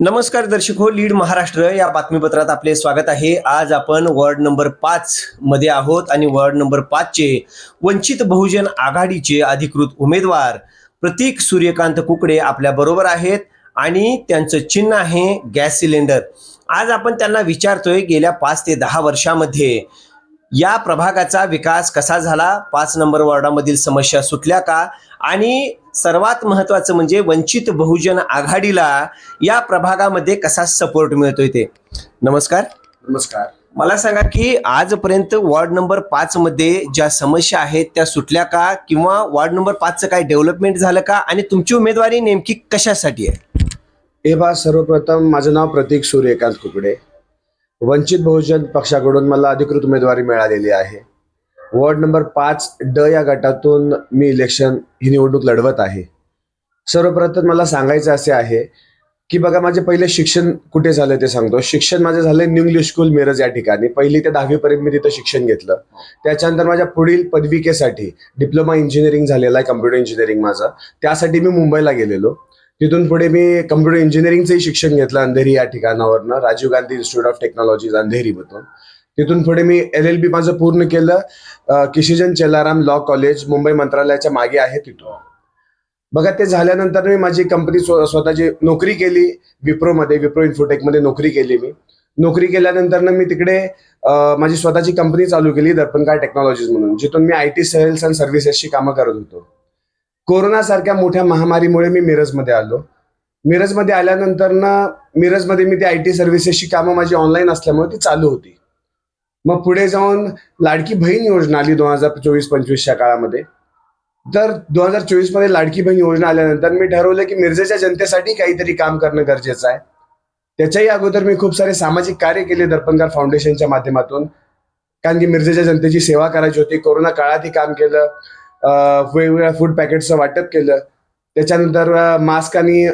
नमस्कार दर्शक हो लीड महाराष्ट्र या बातमीपत्रात आपले स्वागत आहे. आज आपण वॉर्ड नंबर पाच मध्ये आहोत आणि वॉर्ड नंबर पाचचे वंचित बहुजन आघाडीचे अधिकृत उमेदवार प्रतीक सूर्यकांत कुकडे आपल्या बरोबर आहेत आणि त्यांचं चिन्ह आहे गॅस सिलेंडर. आज आपण त्यांना विचारतोय गेल्या पाच ते दहा वर्षामध्ये या प्रभागाचा विकास कसा झाला? पाच नंबर वॉर्डामधील समस्या सुटल्या का? आणि सर्वात महत्वाचं म्हणजे वंचित बहुजन आघाडीला या प्रभागामध्ये कसा सपोर्ट मिळतोय ते. नमस्कार. नमस्कार. मला सांगा की आजपर्यंत वॉर्ड नंबर पाच मध्ये ज्या समस्या आहेत त्या सुटल्या का? किंवा वॉर्ड नंबर पाचचं काय डेव्हलपमेंट झालं का? आणि तुमची उमेदवारी नेमकी कशासाठी आहे? हे बा सर्वप्रथम माझं नाव प्रतीक सूर्यकांत कुकडे. वंचित बहुजन पक्षाकडून मला अधिकृत उमेदवारी मिळालेली आहे. वॉर्ड नंबर पाच ड या गटातून मी इलेक्शन ही निवडणूक लढवत आहे. सर्वप्रथम मला सांगायचं असे आहे की बघा माझे पहिले शिक्षण कुठे झालं ते सांगतो. शिक्षण माझं झालं न्यू इंग्लिश स्कूल मिरज या ठिकाणी. पहिली ते दहावीपर्यंत मी तिथं शिक्षण घेतलं. त्याच्यानंतर माझ्या पुढील पदविकेसाठी डिप्लोमा इंजिनिअरिंग झालेला आहे कम्प्युटर इंजिनिअरिंग माझं. त्यासाठी मी मुंबईला गेलेलो. तिथून पुढे मी कम्प्युटर इंजिनिअरिंगचंही शिक्षण घेतलं अंधेरी या ठिकाणावरनं. Rajiv Gandhi institute of technologies अंधेरीमधून. तिथून पुढे मी एल एल बी माझं पूर्ण केलं. किशिजन किशीजन चेलाराम लॉ कॉलेज मुंबई मंत्रालयाच्या मागे आहे तिथून बघा ते झाल्यानंतर मी माझी कंपनी स्वतःची नोकरी केली. विप्रोमध्ये विप्रो इन्फोटेकमध्ये नोकरी केली मी. नोकरी केल्यानंतर मी तिकडे माझी स्वतःची कंपनी चालू केली दर्पणकार टेक्नॉलॉजीज म्हणून जिथून मी आय टी सेल्स अँड सर्व्हिसेसची कामं करत होतो. कोरोना सारख्या मोठ्या महामारीमुळे मी मिरजमध्ये आलो. मिरजमध्ये आल्यानंतर ना मिरजमध्ये मी ती आय टी सर्व्हिसेसची कामं माझी ऑनलाईन असल्यामुळे ती चालू होती. मग पुढे जाऊन लाडकी बहीण योजना आली दोन हजार चोवीस पंचवीसच्या काळामध्ये. तर दोन हजार चोवीसमध्ये लाडकी बहीण योजना आल्यानंतर मी ठरवलं की मिरजेच्या जनतेसाठी काहीतरी काम करणं गरजेचं आहे. त्याच्याही अगोदर मी खूप सारे सामाजिक कार्य केले दर्पणकार फाउंडेशनच्या माध्यमातून. कारण की मिरजेच्या जनतेची सेवा करायची होती कोरोना काळातही काम केलं वेगवेगळ्या फूड पॅकेटचं वाटप केलं. त्याच्यानंतर मास्क आणि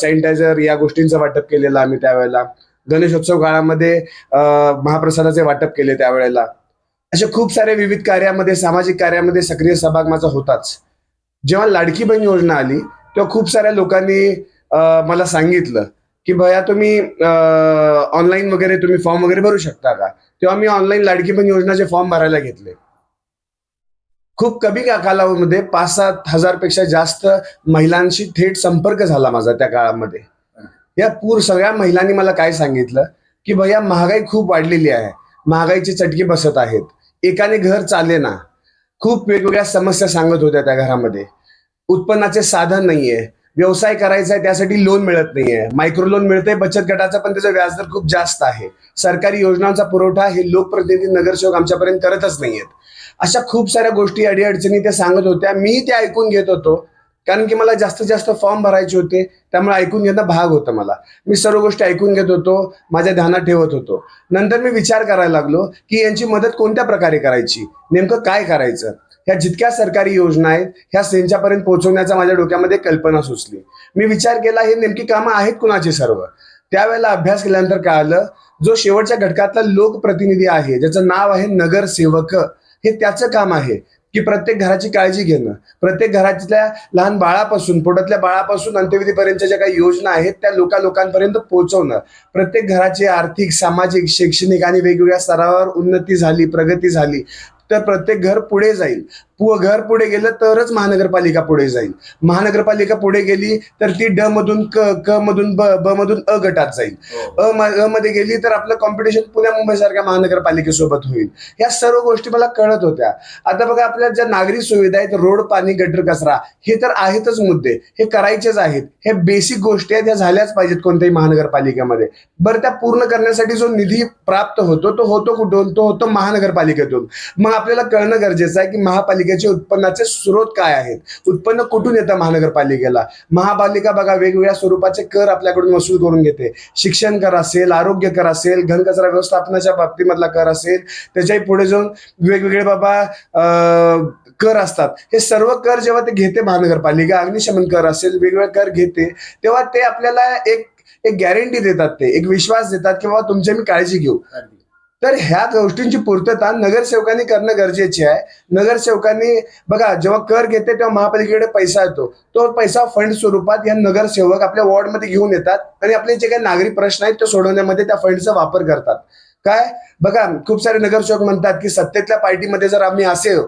सॅनिटायझर या गोष्टींचं वाटप केलेलं आम्ही त्यावेळेला. गणेशोत्सव काळामध्ये महाप्रसादाचे वाटप केले त्यावेळेला. अशा खूप साऱ्या विविध कार्यामध्ये सामाजिक कार्यामध्ये सक्रिय सहभाग माझा होताच. जेव्हा लाडकी बहीण योजना आली तेव्हा खूप साऱ्या लोकांनी मला सांगितलं की भया तुम्ही ऑनलाईन वगैरे तुम्ही फॉर्म वगैरे भरू शकता का? तेव्हा मी ऑनलाईन लाडकी बहीण योजनाचे फॉर्म भरायला घेतले. खूप कमी का कालावधीमध्ये पाच सात हजारपेक्षा जास्त महिलांशी थेट संपर्क झाला माझा त्या काळामध्ये. या पूर सगळ्या महिलांनी मला काय सांगितलं? की भैया महागाई खूप वाढलेली आहे. महागाईची चटकी बसत आहेत. एकाने घर चाले ना खूप वेगवेगळ्या समस्या सांगत होत्या त्या घरामध्ये. उत्पन्नाचे साधन नाहीये. व्यवसाय करायचा आहे त्यासाठी लोन मिळत नाहीये. मायक्रो लोन मिळतंय बचत गटाचा पण त्याचा व्याजदर खूप जास्त आहे. सरकारी योजनांचा पुरवठा हे लोकप्रतिनिधी नगरसेवक आमच्यापर्यंत करतच नाहीयेत. अशा खूप साऱ्या गोष्टी अडीअडचणी त्या सांगत होत्या. मी ते ऐकून घेत होतो. कारण की मला जास्तीत जास्त फॉर्म भरायचे होते त्यामुळे ऐकून घेणं भाग होतं मला. मी सर्व गोष्टी ऐकून घेत होतो माझ्या ध्यानात ठेवत होतो. नंतर मी विचार करायला लागलो की यांची मदत कोणत्या प्रकारे करायची? नेमकं काय करायचं? ह्या जितक्या सरकारी योजना आहेत ह्या त्यांच्यापर्यंत पोहोचवण्याचा माझ्या डोक्यामध्ये कल्पना सुचली. मी विचार केला हे नेमकी कामं आहेत कुणाची सर्व? त्यावेळेला अभ्यास केल्यानंतर कळालं जो शेवटच्या घटकातला लोकप्रतिनिधी आहे ज्याचं नाव आहे नगरसेवक हे त्याचं काम आहे. की प्रत्येक घराची काळजी घेणं. प्रत्येक घरातल्या लहान बाळापासून पोटातल्या बाळापासून अंत्यविधीपर्यंतच्या ज्या काही योजना आहेत त्या लोका लोकांपर्यंत पोहोचवणं. प्रत्येक घराची आर्थिक सामाजिक शैक्षणिक आणि वेगवेगळ्या स्तरावर उन्नती झाली प्रगती झाली. तर प्रत्येक घर पुढे जाईल. पु घर पुढे गेलं तरच महानगरपालिका पुढे जाईल. महानगरपालिका पुढे गेली तर ती ड मधून क क मधून ब ब मधून अ गटात जाईल. अ म- अ मध्ये गेली तर आपलं कॉम्पिटिशन पुण्या मुंबई सारख्या महानगरपालिकेसोबत होईल. या सर्व गोष्टी मला कळत होत्या. आता बघा आपल्या ज्या नागरी सुविधा आहेत रोड पाणी गटर कचरा हे तर आहेतच मुद्दे. हे करायचेच आहेत. हे बेसिक गोष्टी आहेत ह्या झाल्याच पाहिजेत कोणत्याही महानगरपालिकेमध्ये. बरं त्या पूर्ण करण्यासाठी जो निधी प्राप्त होतो तो होतो कुठून? तो होतो महानगरपालिकेतून. मग आपल्याला कळणं गरजेचं आहे की महापालिकेचे उत्पन्नाचे स्रोत काय आहेत? उत्पन्न कुठून येतं महानगरपालिकेला? महापालिका बघा वेगवेगळ्या स्वरूपाचे कर आपल्याकडून वसूल करून घेते. शिक्षण कर असेल आरोग्य कर असेल घनकचरा व्यवस्थापनाच्या बाबतीमधला कर असेल त्याच्याही पुढे जाऊन वेगवेगळे बाबा कर असतात. हे सर्व कर जेव्हा ते घेते महानगरपालिका अग्निशमन कर असेल वेगवेगळे कर घेते तेव्हा ते आपल्याला एक एक गॅरंटी देतात ते एक विश्वास देतात की बाबा तुमची मी काळजी घेऊ. तर ह्या गोष्टींची पूर्तता नगरसेवकांनी करणं गरजेचे आहे. नगरसेवकांनी बघा जेव्हा कर घेते तेव्हा महापालिकेकडे पैसा येतो. तो पैसा फंड स्वरूपात या नगरसेवक आपल्या वॉर्डमध्ये घेऊन येतात आणि आपले जे काही नागरिक प्रश्न आहेत ते सोडवण्यामध्ये त्या फंडचा वापर करतात. काय? बघा खूप सारे नगरसेवक म्हणतात की सत्तेतल्या पार्टीमध्ये जर आम्ही असेल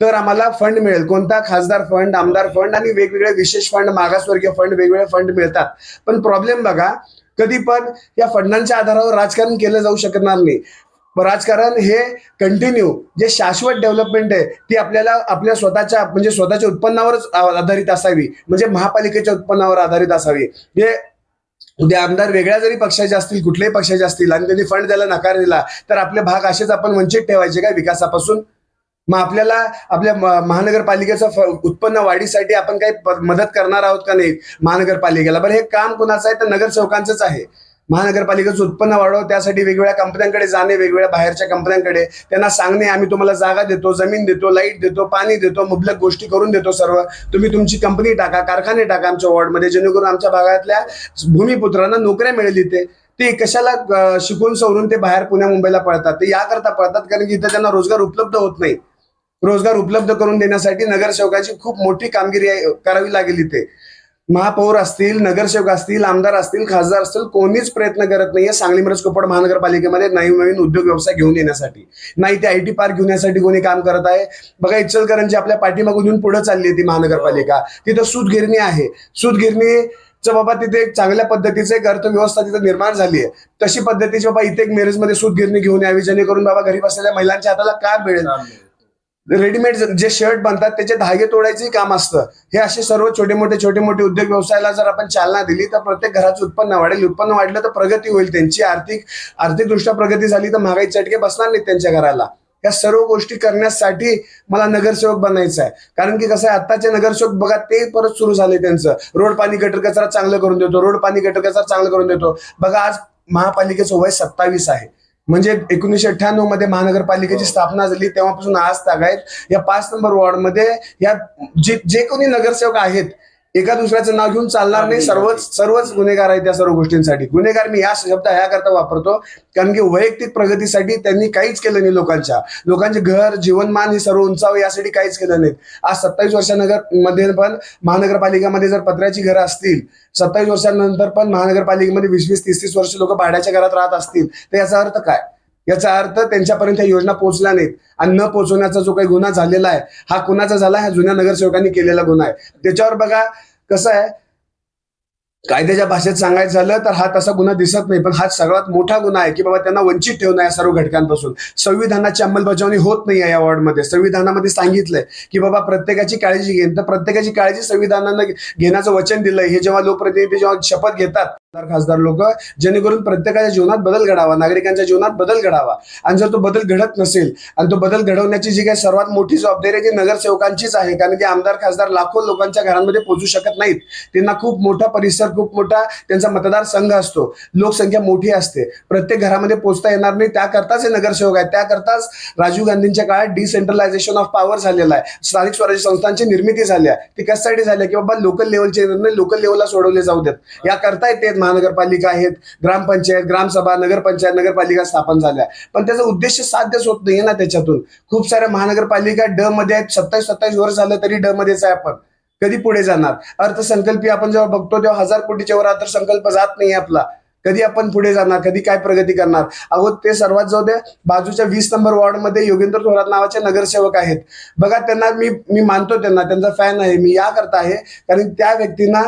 तर आम्हाला फंड मिळेल. कोणता? खासदार फंड आमदार फंड आणि वेगवेगळे विशेष फंड मागासवर्गीय फंड वेगवेगळे फंड मिळतात. पण प्रॉब्लेम बघा कधी पण या फंडांच्या आधारावर राजकारण केलं जाऊ शकणार नाही. राजकारण हे कंटिन्यू जे शाश्वत डेव्हलपमेंट आहे ती आपल्याला आपल्या स्वतःच्या म्हणजे स्वतःच्या उत्पन्नावरच आधारित असावी. म्हणजे महापालिकेच्या उत्पन्नावर आधारित असावी. हे उद्या आमदार वेगळ्या जरी पक्षाचे असतील कुठल्याही पक्षाचे असतील आणि त्यांनी फंड द्यायला नकार दिला तर आपले भाग असेच आपण वंचित ठेवायचे काय विकासापासून? मग आपल्याला आपल्या महानगरपालिकेचं उत्पन्न वाढीसाठी आपण काही मदत करणार आहोत का नाही महानगरपालिकेला? बरं हे काम कोणाचं आहे? तर नगरसेवकांचंच आहे. महानगरपालिकेचं उत्पन्न वाढव त्यासाठी वेगवेगळ्या कंपन्यांकडे जाणे वेगवेगळ्या बाहेरच्या कंपन्यांकडे. त्यांना सांगणे आम्ही तुम्हाला जागा देतो जमीन देतो लाइट देतो पाणी देतो मुबलक गोष्टी करून देतो सर्व. तुम्ही तुमची कंपनी टाका कारखाने टाका आमच्या वॉर्डमध्ये जेणेकरून आमच्या भागातल्या भूमिपुत्रांना नोकऱ्या मिळेल इथे. ते कशाला शिकून सवरून ते बाहेर पुण्या मुंबईला पळतात? ते याकरता पळतात कारण की इथे त्यांना रोजगार उपलब्ध होत नाही. रोजगार उपलब्ध करून देण्यासाठी नगरसेवकाची खूप मोठी कामगिरी करावी लागेल इथे. महापौर असतील नगरसेवक असतील आमदार असतील खासदार असतील कोणीच प्रयत्न करत नाहीये सांगली मिरज कोपड महानगरपालिकेमध्ये नवीन नवीन उद्योग व्यवसाय घेऊन येण्यासाठी. नाही ते आय टी पार्क घेऊन येण्यासाठी कोणी काम करत आहे. बघा इचलकरंजी आपल्या पाठीमागून येऊन पुढे चालली आहे ती महानगरपालिका. तिथं सूतगिरणी आहे. सूतगिरणी च बाबा तिथे एक चांगल्या पद्धतीचं एक अर्थव्यवस्था तिथे निर्माण झाली आहे. तशी पद्धतीची बाबा इथे एक मिरजमध्ये सूतगिरणी घेऊन यावी जेणेकरून बाबा घरी बसलेल्या महिलांच्या हाताला काय मिळेल? रेडीमेड जे शर्ट बनतात त्याचे धागे तोडायचंही काम असतं. हे असे सर्व छोटे मोठे छोटे मोठे उद्योग व्यवसायाला जर आपण चालना दिली तर प्रत्येक घराचं उत्पन्न वाढेल. उत्पन्न वाढलं तर प्रगती होईल त्यांची. आर्थिक आर्थिकदृष्ट्या प्रगती झाली तर महागाई चटके बसणार नाहीत त्यांच्या घराला. या सर्व गोष्टी करण्यासाठी मला नगरसेवक बनायचं आहे. कारण की कसं आहे आत्ताचे नगरसेवक बघा ते परत सुरू झाले त्यांचं. रोड पाणी गटर कचरा चांगलं करून देतो रोड पाणी गटर कचरा चांगलं करून देतो. बघा आज महापालिकेचं वय सत्तावीस आहे. म्हणजे एकोणीसशे अठ्ठ्याण्णवमध्ये महानगरपालिकेची स्थापना झाली तेव्हापासून आज तागायत या पाच नंबर वॉर्डमध्ये या जे जे कोणी नगरसेवक आहेत एका दुसऱ्याचं नाव घेऊन चालणार नाही. सर्वच सर्वच गुन्हेगार आहेत या सर्व गोष्टींसाठी. गुन्हेगार मी या शब्द ह्याकरता वापरतो कारण की वैयक्तिक प्रगतीसाठी त्यांनी काहीच केलं नाही लोकांच्या. लोकांचे घर जीवनमान हे सर्व उंचावं यासाठी काहीच केलं नाही आज सत्तावीस वर्षानगरमध्ये पण महानगरपालिकेमध्ये जर पत्र्याची घरं असतील सत्तावीस वर्षांनंतर पण महानगरपालिकेमध्ये वीस वीस तीस तीस वर्ष लोक भाड्याच्या घरात राहत असतील तर याचा अर्थ काय? याचा अर्थ त्यांच्यापर्यंत योजना पोहोचल्या नाहीत. आणि न पोहोचवण्याचा जो काही गुन्हा झालेला आहे हा कुणाचा झाला? हा जुन्या नगरसेवकांनी केलेला गुन्हा आहे. त्याच्यावर बघा कसं आहे कायद्याच्या भाषेत सांगायचं झालं तर हा तसा गुन्हा दिसत नाही पण हा सगळ्यात मोठा गुन्हा आहे की बाबा त्यांना वंचित ठेवणं या सर्व घटकांपासून. संविधानाची अंमलबजावणी होत नाही या वॉर्डमध्ये संविधानामध्ये सांगितलंय की बाबा प्रत्येकाची काळजी घेईन. तर प्रत्येकाची काळजी संविधानानं घेण्याचं वचन दिलंय. हे जेव्हा लोकप्रतिनिधी जेव्हा शपथ घेतात आमदार, खासदार लोक जेणेकरून प्रत्येकाच्या जीवनात बदल घडावा नागरिकांच्या जीवनात बदल घडावा. आणि जर तो बदल घडत नसेल आणि तो बदल घडवण्याची जी काही सर्वात मोठी जबाबदारी आहे ती नगरसेवकांचीच आहे. कारण की आमदार खासदार लाखो लोकांच्या घरांमध्ये पोहोचू शकत नाहीत. त्यांना खूप मोठा परिसर खूप मोठा त्यांचा मतदारसंघ असतो. लोकसंख्या मोठी असते. प्रत्येक घरामध्ये पोहोचता येणार नाही. त्याकरताच हे नगरसेवक आहेत. त्याकरताच राजीव गांधींच्या काळात डिसेंट्रलायझेशन ऑफ पॉवर झालेला आहे. स्थानिक स्वराज्य संस्थांची निर्मिती झाली आहे. ती कशासाठी झाली आहे की बाबा लोकल लेवलचे निर्णय लोकल लेवलला सोडवले जाऊ देत. या करता येते महानगरपालिका आहेत ग्रामपंचायत ग्रामसभा नगरपंचायत नगरपालिका स्थापन झाल्या पण त्याचा उद्देश साध्यच होत नाहीये ना त्याच्यातून. खूप साऱ्या महानगरपालिका ड मध्ये आहेत. सत्तावीस सत्तावीस वर्ष झालं तरी ड मध्येच आहे आपण. कधी पुढे जाणार? अर्थसंकल्पीय आपण जेव्हा बघतो तेव्हा हजार कोटीच्या वर अर्थसंकल्प जात नाही आपला. कधी आपण पुढे जाणार? कधी काय प्रगती करणार? अहो ते सर्वात जाऊ द्या बाजूच्या वीस नंबर वॉर्डमध्ये योगेंद्र थोरात नावाचे नगरसेवक आहेत. बघा त्यांना मी मी मानतो त्यांना त्यांचा फॅन आहे मी या करता आहे. कारण त्या व्यक्तींना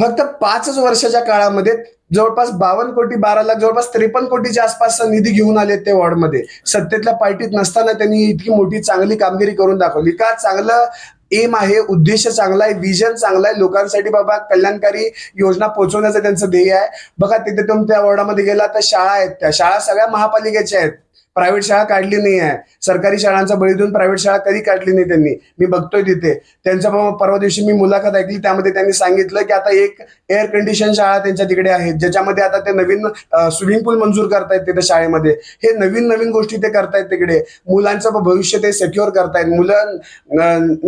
फक्त पाचच वर्षाच्या काळामध्ये जवळपास बावन्न कोटी बारा लाख जवळपास त्रेपन्न कोटीच्या आसपासचा निधी घेऊन आले ते वॉर्डमध्ये. सत्तेतल्या पार्टीत नसताना त्यांनी इतकी मोठी चांगली कामगिरी करून दाखवली. का चांगलं? एम आहे उद्देश चांगला आहे विजन चांगला आहे लोकांसाठी बाबा कल्याणकारी योजना पोहोचवण्याचं त्यांचं ध्येय आहे. बघा तिथे तुम्ही त्या वॉर्डामध्ये गेला तर शाळा आहेत त्या. शाळा सगळ्या महापालिकेच्या आहेत. प्रायव्हेट शाळा काढली नाही आहे सरकारी शाळांचा बळी देऊन प्रायव्हेट शाळा कधी काढली नाही त्यांनी? मी बघतोय तिथे. त्यांचं परवा दिवशी मी मुलाखत ऐकली त्यामध्ये त्यांनी सांगितलं की आता एक एअर कंडिशन शाळा त्यांच्या तिकडे आहेत ज्याच्यामध्ये आता ते नवीन स्विमिंग पूल मंजूर करतायत तिथे शाळेमध्ये. हे नवीन नवीन गोष्टी ते करतायत तिकडे. मुलांचं भविष्य ते सेक्युअर करतायत. मुलं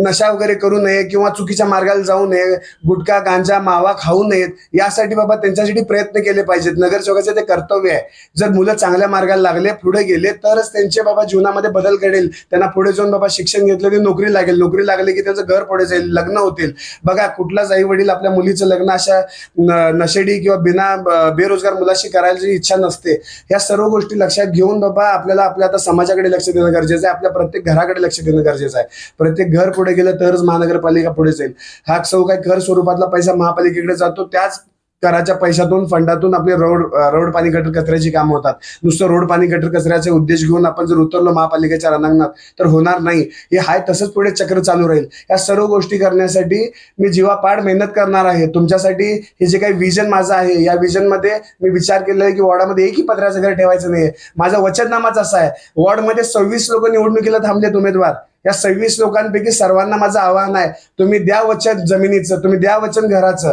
नशा वगैरे करू नये किंवा चुकीच्या मार्गाला जाऊ नये गुटखा गांजा मावा खाऊ नयेत. यासाठी बाबा त्यांच्यासाठी प्रयत्न केले पाहिजेत. नगरसेवकाचे ते कर्तव्य आहे. जर मुलं चांगल्या मार्गाला लागले पुढे गेले तरच त्यांचे बाबा जीवनामध्ये बदल घडेल. त्यांना पुढे जाऊन बाबा शिक्षण घेतलं की नोकरी लागेल. नोकरी लागली की त्यांचं घर पुढे जाईल. लग्न होतील. बघा कुठलाच आई वडील आपल्या मुलीचं लग्न अशा न- नशेडी किंवा बिना ब- बेरोजगार मुलाशी करायची इच्छा नसते या सर्व गोष्टी लक्षात घेऊन बाबा आपल्याला आपल्या आता समाजाकडे लक्ष देणं गरजेचं आहे. आपल्या प्रत्येक घराकडे लक्ष देणं गरजेचं आहे. प्रत्येक घर पुढे गेलं तरच महानगरपालिका पुढे जाईल. हा सौ काही कर स्वरूपातला पैसा महापालिकेकडे जातो. त्याच कराच्या पैशातून फंडातून आपले रोड रोड पाणी गटर कचऱ्याची कामं होतात. नुसतं रोड पाणी गटर कचऱ्याचे उद्देश घेऊन आपण जर उतरलो महापालिकेच्या रणांगणात तर होणार नाही. हे हाय तसंच पुढे चक्र चालू राहील. या सर्व गोष्टी करण्यासाठी मी जीवापाड मेहनत करणार आहे. तुमच्यासाठी हे जे काही विजन माझं आहे या विजनमध्ये मी विचार केला आहे की वॉर्डामध्ये एकही पत्र्याचं घर ठेवायचं नाही माझा वचननामाच असा आहे. वॉर्डमध्ये सव्वीस लोक निवडणुकीला थांबलेत उमेदवार. या सव्वीस लोकांपैकी सर्वांना माझं आव्हान आहे तुम्ही द्या वचन जमिनीचं तुम्ही द्या वचन घराचं.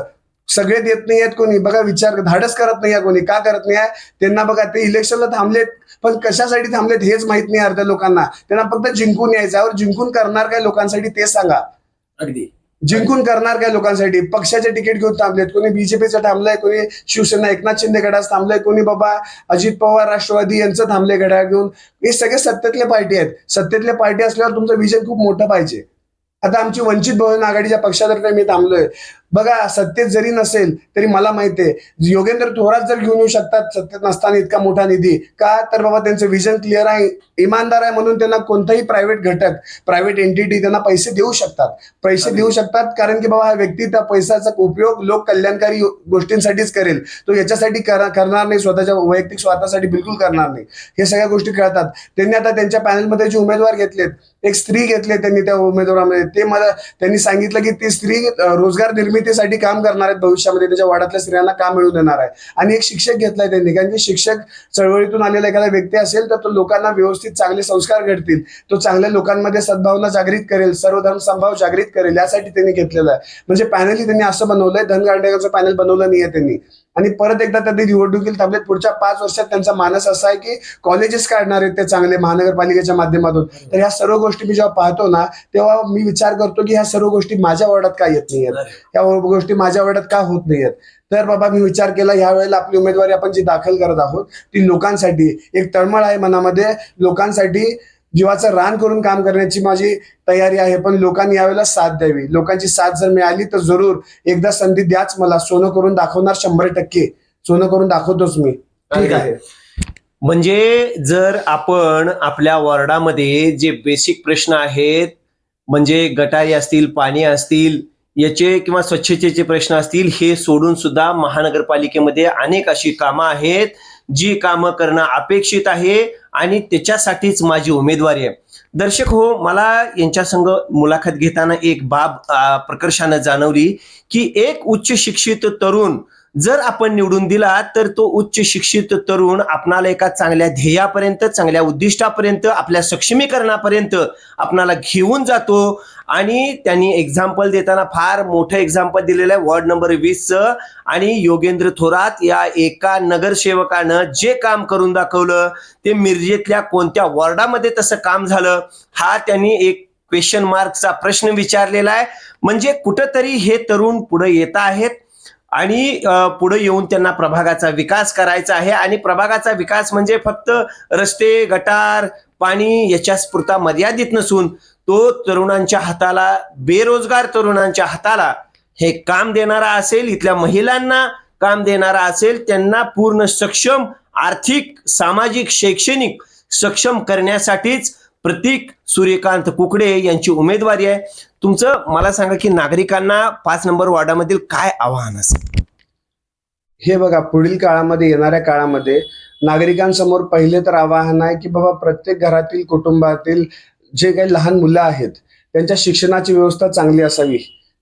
सगळे देत नाही आहेत कोणी. बघा विचार धाडस करत नाही आहे कोणी. का करत नाही आहे? त्यांना बघा ते इलेक्शनला थांबलेत. पण कशासाठी थांबलेत हेच माहीत नाही अर्ध्या लोकांना. त्यांना फक्त जिंकून यायचं जिंकून करणार काय लोकांसाठी ते सांगा. अगदी. जिंकून करणार काय लोकांसाठी? पक्षाचे तिकीट घेऊन थांबलेत. कोणी बीजेपीचं थांबलंय कोणी शिवसेना एकनाथ शिंदे गडास थांबलंय कोणी बाबा अजित पवार राष्ट्रवादी यांचं थांबले गड्या घेऊन. हे सगळे सत्तेतले पार्टी आहेत. सत्तेतले पार्टी असल्यावर तुमचं विजन खूप मोठं पाहिजे. आता आमची वंचित बहुजन आघाडीच्या पक्षातर्फे मी थांबलोय. बघा सत्तेत जरी नसेल तरी मला माहिती आहे योगेंद्र थोरात जर घेऊन येऊ शकतात सत्तेत नसताना इतका मोठा निधी का? तर बाबा त्यांचं विजन क्लिअर आहे इमानदार आहे म्हणून त्यांना कोणताही प्रायव्हेट घटक प्रायव्हेट एंटिटी त्यांना पैसे देऊ शकतात. पैसे देऊ शकतात कारण की बाबा हा व्यक्ती त्या पैशाचा उपयोग लोक कल्याणकारी गोष्टींसाठीच करेल. तो याच्यासाठी करणार नाही स्वतःच्या वैयक्तिक स्वार्थासाठी बिलकुल करणार नाही. हे सगळ्या गोष्टी कळतात. त्यांनी आता त्यांच्या पॅनलमध्ये जे उमेदवार घेतलेत एक स्त्री घेतले त्यांनी त्या उमेदवारामध्ये. ते मला त्यांनी सांगितलं की ती स्त्री रोजगार निर्मिती निर्मितीसाठी काम करणार आहेत भविष्यामध्ये त्याच्या वाड्यातल्या स्त्रियांना काम मिळू देणार आहे. आणि एक शिक्षक घेतलाय त्यांनी कारण की शिक्षक चळवळीतून आलेला एखादा व्यक्ती असेल तर तो लोकांना व्यवस्थित चांगले संस्कार घडतील. तो चांगल्या लोकांमध्ये सद्भावना जागृत करेल सर्वधर्म संभाव जागृत करेल यासाठी त्यांनी घेतलेला आहे. म्हणजे पॅनलही त्यांनी असं बनवलंय धनगांडेकरचं पॅनल बनवलं नाहीये त्यांनी. आणि परत एकदा त्यांनी निवडणुकीला थांबलेत पुढच्या पाच वर्षात त्यांचा मानस असा आहे की कॉलेजेस काढणार आहेत ते चांगले महानगरपालिकेच्या माध्यमातून. तर ह्या सर्व गोष्टी मी जेव्हा पाहतो ना तेव्हा मी विचार करतो की ह्या सर्व गोष्टी माझ्या वॉर्डात का येत नाही आहेत या गोष्टी माझ्या वॉर्डात का होत नाही आहेत तर बाबा मी विचार केला ह्या वेळेला आपली उमेदवारी आपण जी दाखल करत आहोत ती लोकांसाठी. एक तळमळ आहे मनामध्ये लोकांसाठी जीवाचं रान करून काम करण्याची माझी तयारी आहे पण लोकांनी यावेळेला साथ द्यावी. लोकांची साथ जर मिळाली तर जरूर एकदा संधी द्याच मला. सोनं करून दाखवणार शंभर टक्के. सोनं करून दाखवतोच मी. ठीक आहे. म्हणजे जर आपण आपल्या वॉर्डामध्ये जे बेसिक प्रश्न आहेत म्हणजे गटारी असतील पाणी असतील याचे किंवा स्वच्छतेचे प्रश्न असतील हे सोडून सुद्धा महानगरपालिकेमध्ये अनेक अशी कामं आहेत. जी कामं करणं अपेक्षित आहे आणि त्याच्यासाठीच माझी उमेदवारी आहे. दर्शक हो मला यांच्या संग मुलाखत घेताना एक बाब प्रकर्षानं जाणवली की एक उच्च शिक्षित तरुण जर आपण निवडून दिला तर तो उच्च शिक्षित तरुण आपणाला एका चांगल्या ध्येयापर्यंत चांगल्या उद्दिष्टापर्यंत आपल्या सक्षमीकरणापर्यंत आपणाला घेऊन जातो. आणि त्यांनी एक्झाम्पल देताना फार मोठं एक्झाम्पल दिलेलं आहे वॉर्ड नंबर वीसचं. आणि योगेंद्र थोरात या एका नगरसेवकानं जे काम करून दाखवलं ते मिरजेतल्या कोणत्या वॉर्डामध्ये तसं काम झालं हा त्यांनी एक क्वेश्चन मार्कचा प्रश्न विचारलेला आहे. म्हणजे कुठंतरी हे तरुण पुढे येत आहेत. आणि पुढे येऊन त्यांना प्रभागाचा विकास करायचा आहे आणि प्रभागाचा विकास म्हणजे फक्त रस्ते गटार पाणी याच्याच पुरता मर्यादित नसून तो तरुणांच्या हाताला बेरोजगार तरुणांच्या हाताला हे काम देणारा असेल इथल्या महिलांना काम देणारा असेल त्यांना पूर्ण सक्षम आर्थिक सामाजिक शैक्षणिक सक्षम करण्यासाठीच प्रतीक सूर्यकांत कुकडे यांची उमेदवारी आहे. तुमचं मला सांगा की नागरिकांना पाच नंबर वॉर्डामधील काय आव्हान असेल? हे बघा पुढील काळामध्ये येणाऱ्या काळामध्ये नागरिकांसमोर पहिले तर आवाहन आहे की बाबा प्रत्येक घरातील कुटुंबातील जे काही लहान मुलं आहेत त्यांच्या शिक्षणाची व्यवस्था चांगली असावी.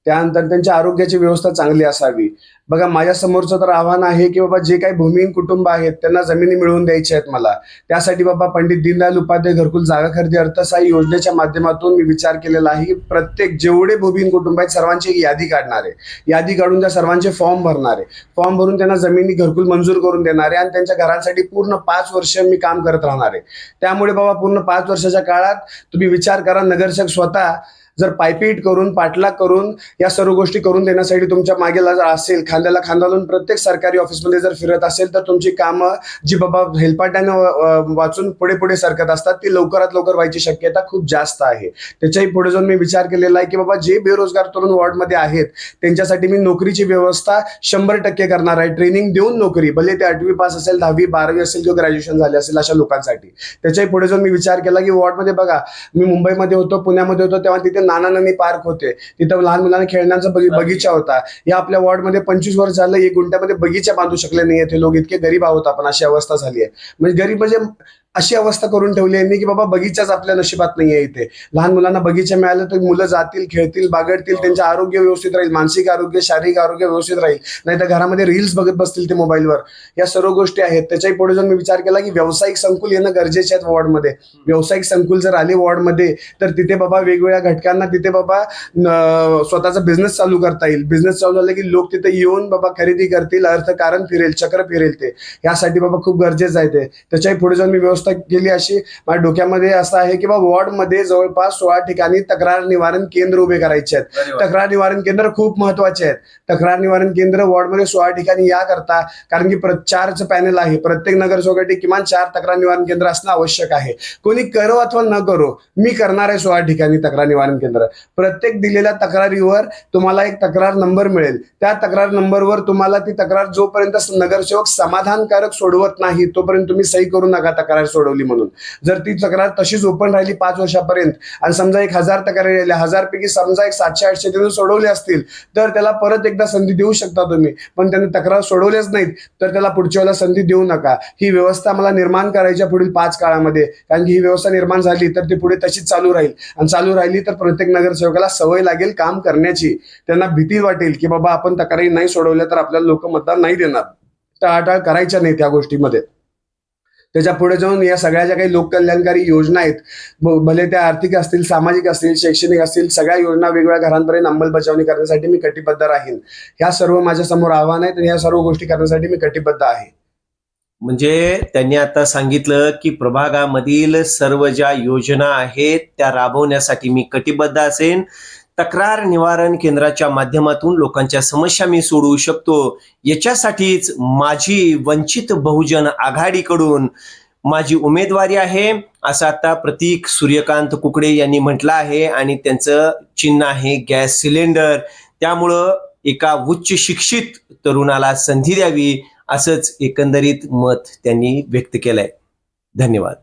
त्यानंतर त्यांच्या आरोग्याची व्यवस्था चांगली असावी. बघा माझ्या समोरचं तर आव्हान आहे की बाबा जे काही भूमिहीन कुटुंब आहेत त्यांना जमिनी मिळवून द्यायच्या आहेत मला. त्यासाठी बाबा पंडित दीनदयाल उपाध्याय घरकुल जागा खरेदी अर्थसहाय्य योजनेच्या माध्यमातून मी विचार केलेला आहे की प्रत्येक जेवढे भूमिहीन कुटुंब आहेत सर्वांची एक यादी काढणार आहे. यादी काढून त्या सर्वांचे फॉर्म भरणार आहे. फॉर्म भरून त्यांना जमिनी घरकुल मंजूर करून देणार आहे आणि त्यांच्या घरांसाठी पूर्ण पाच वर्ष मी काम करत राहणार आहे. त्यामुळे बाबा पूर्ण पाच वर्षाच्या काळात तुम्ही विचार करा नगरसेवक स्वतः जर पायपीट करून पाठलाग करून या सर्व गोष्टी करून देण्यासाठी तुमच्या मागेला जर असेल खांद्याला खांदा लावून प्रत्येक सरकारी ऑफिसमध्ये जर फिरत असेल तर तुमची कामं जी बाबा हेलपाट्यानं वाचून पुढे पुढे सरकत असतात ती लवकरात लवकर व्हायची शक्यता खूप जास्त आहे. त्याच्याही पुढे जाऊन मी विचार केलेला आहे की बाबा जे बेरोजगार तरुण वॉर्डमध्ये आहेत त्यांच्यासाठी मी नोकरीची व्यवस्था शंभर टक्के करणार आहे. ट्रेनिंग देऊन नोकरी भले ते आठवी पास असेल दहावी बारावी असेल किंवा ग्रॅज्युएशन झाले असेल अशा लोकांसाठी. त्याच्याही पुढे जाऊन मी विचार केला की वॉर्डमध्ये बघा मी मुंबईमध्ये होतो पुण्यामध्ये होतो तेव्हा तिथे नाना नानी पार्क होते. तिथं लहान मुलांना खेळण्याचा बगी- बगीचा होता. या आपल्या वॉर्डमध्ये पंचवीस वर्ष झालं एक गुंठ्यामध्ये बगीचा बांधू शकले नाही ते लोक. इतके गरीब आहोत आपण अशी अवस्था झाली आहे. म्हणजे गरीब म्हणजे अशी अवस्था करून ठेवली आहे की बाबा बगीचाच आपल्या नशिबात नाही आहे इथे. लहान मुलांना बगीचा मिळालं तर मुलं जातील खेळतील बागडतील त्यांचं आरोग्य व्यवस्थित राहील मानसिक आरोग्य शारीरिक आरोग्य व्यवस्थित राहील. नाही तर घरामध्ये रील्स बघत बसतील ते मोबाईलवर या सर्व गोष्टी आहेत. त्याच्याही पुढे जाऊन मी विचार केला की व्यावसायिक संकुल येणं गरजेचे आहेत वॉर्डमध्ये व्यावसायिक संकुल जर आले वॉर्डमध्ये तर तिथे बाबा वेगवेगळ्या घटकांना तिथे बाबा स्वतःचा बिझनेस चालू करता येईल. बिझनेस चालू झाला की लोक तिथे येऊन बाबा खरेदी करतील अर्थकारण फिरेल चक्र फिरेल ते. यासाठी बाबा खूप गरजेचं आहे ते. त्याच्याही पुढे जाऊन मी व्यवस्था केली अशी माझ्या डोक्यामध्ये असं आहे की बाबा वॉर्डमध्ये जवळपास सोळा ठिकाणी तक्रार निवारण केंद्र उभे करायचे आहेत. तक्रार निवारण केंद्र खूप महत्त्वाचे आहेत. तक्रार निवारण केंद्र वॉर्डमध्ये सोळा ठिकाणी या करता कारण की चारचं पॅनल आहे. प्रत्येक नगरसेवकासाठी किमान चार तक्रार निवारण केंद्र असणं आवश्यक आहे. कोणी करो अथवा न करो मी करणार आहे सोळा ठिकाणी तक्रार निवारण केंद्र. प्रत्येक दिलेल्या तक्रारीवर तुम्हाला एक तक्रार नंबर मिळेल. त्या तक्रार नंबरवर तुम्हाला ती तक्रार जोपर्यंत नगरसेवक समाधानकारक सोडवत नाही तोपर्यंत तुम्ही सही करू नका तक्रार सोडवली म्हणून. जर ती तक्रार तशीच ओपन राहिली पाच वर्षापर्यंत आणि समजा एक हजार तक्रारी राहिल्या हजारपैकी समजा एक सातशे आठशे त्यांनी सोडवले असतील तर त्याला परत एकदा संधी देऊ शकता तुम्ही. पण त्याने तक्रार सोडवलेच नाहीत तर त्याला पुढच्या वेळेला संधी देऊ नका. ही व्यवस्था मला निर्माण करायच्या पुढील पाच काळामध्ये. कारण की ही व्यवस्था निर्माण झाली तर ती पुढे तशीच चालू राहील. आणि चालू राहिली तर प्रत्येक नगरसेवकाला सवय लागेल काम करण्याची. त्यांना भीती वाटेल की बाबा आपण तक्रारी नाही सोडवल्या तर आपल्याला लोक मतदान नाही देणार. टाळाटाळ करायच्या नाही त्या गोष्टीमध्ये. त्याच्या पुढे जाऊन या सगळ्या ज्या काही लोककल्याणकारी योजना आहेत भले त्या आर्थिक असतील सामाजिक असतील शैक्षणिक असतील सगळ्या योजना वेगवेगळ्या घरांपर्यंत अंमलबजावणी करण्यासाठी मी कटिबद्ध राहीन. ह्या सर्व माझ्यासमोर आव्हान आहेत आणि ह्या सर्व गोष्टी करण्यासाठी मी कटिबद्ध आहे. म्हणजे त्यांनी आता सांगितलं की प्रभागामधील सर्व ज्या योजना आहेत त्या राबवण्यासाठी मी कटिबद्ध असेन. तक्रार निवारण केंद्राच्या माध्यमातून लोकांच्या समस्या मी सोडवू शकतो. याच्यासाठीच माझी वंचित बहुजन आघाडीकडून माझी उमेदवारी आहे. असं आता प्रतीक सूर्यकांत कुकडे यांनी म्हटलं आहे आणि त्यांचं चिन्ह आहे गॅस सिलेंडर. त्यामुळं एका उच्च शिक्षित तरुणाला संधी द्यावी असंच एकंदरीत मत त्यांनी व्यक्त केलंय. धन्यवाद.